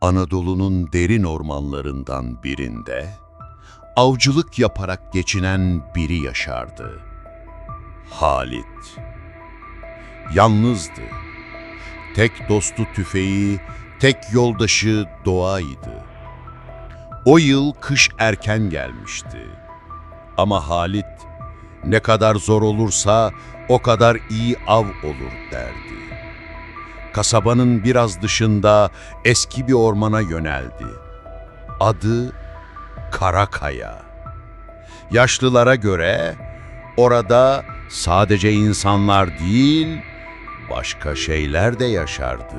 Anadolu'nun derin ormanlarından birinde avcılık yaparak geçinen biri yaşardı. Halit. Yalnızdı. Tek dostu tüfeği, tek yoldaşı doğaydı. O yıl kış erken gelmişti. Ama Halit ne kadar zor olursa o kadar iyi av olur derdi. Kasabanın biraz dışında eski bir ormana yöneldi. Adı Karakaya. Yaşlılara göre orada sadece insanlar değil, başka şeyler de yaşardı.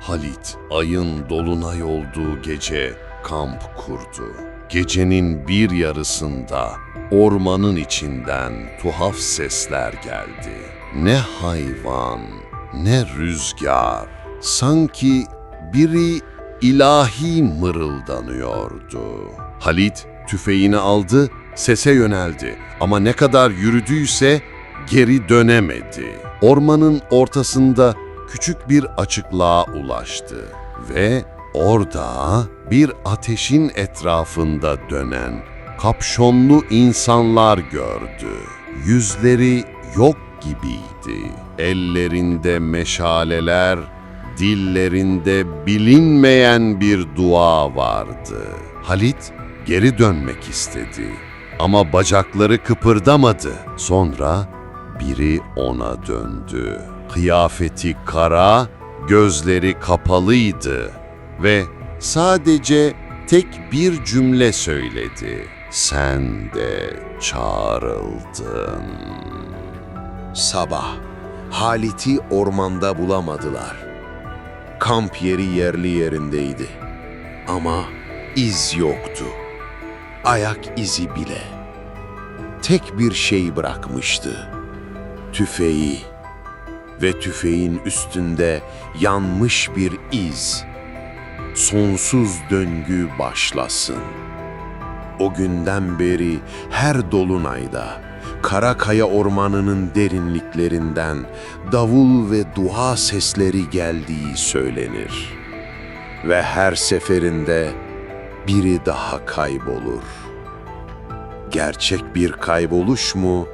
Halit ayın dolunay olduğu gece kamp kurdu. Gecenin bir yarısında ormanın içinden tuhaf sesler geldi. Ne hayvan, ne rüzgar. Sanki biri ilahi mırıldanıyordu. Halit tüfeğini aldı, sese yöneldi ama ne kadar yürüdüyse geri dönemedi. Ormanın ortasında küçük bir açıklığa ulaştı ve orada bir ateşin etrafında dönen kapşonlu insanlar gördü. Yüzleri yok gibiydi. Ellerinde meşaleler, dillerinde bilinmeyen bir dua vardı. Halit geri dönmek istedi ama bacakları kıpırdamadı. Sonra biri ona döndü. Kıyafeti kara, gözleri kapalıydı ve sadece tek bir cümle söyledi. Sen de çağrıldın. Sabah, Halit'i ormanda bulamadılar. Kamp yeri yerli yerindeydi. Ama iz yoktu. Ayak izi bile. Tek bir şey bırakmıştı. Tüfeği ve tüfeğin üstünde yanmış bir iz. Sonsuz döngü başlasın. O günden beri her dolunayda Karakaya ormanının derinliklerinden davul ve dua sesleri geldiği söylenir. Ve her seferinde biri daha kaybolur. Gerçek bir kayboluş mu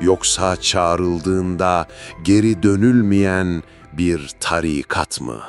yoksa çağrıldığında geri dönülmeyen bir tarikat mı?''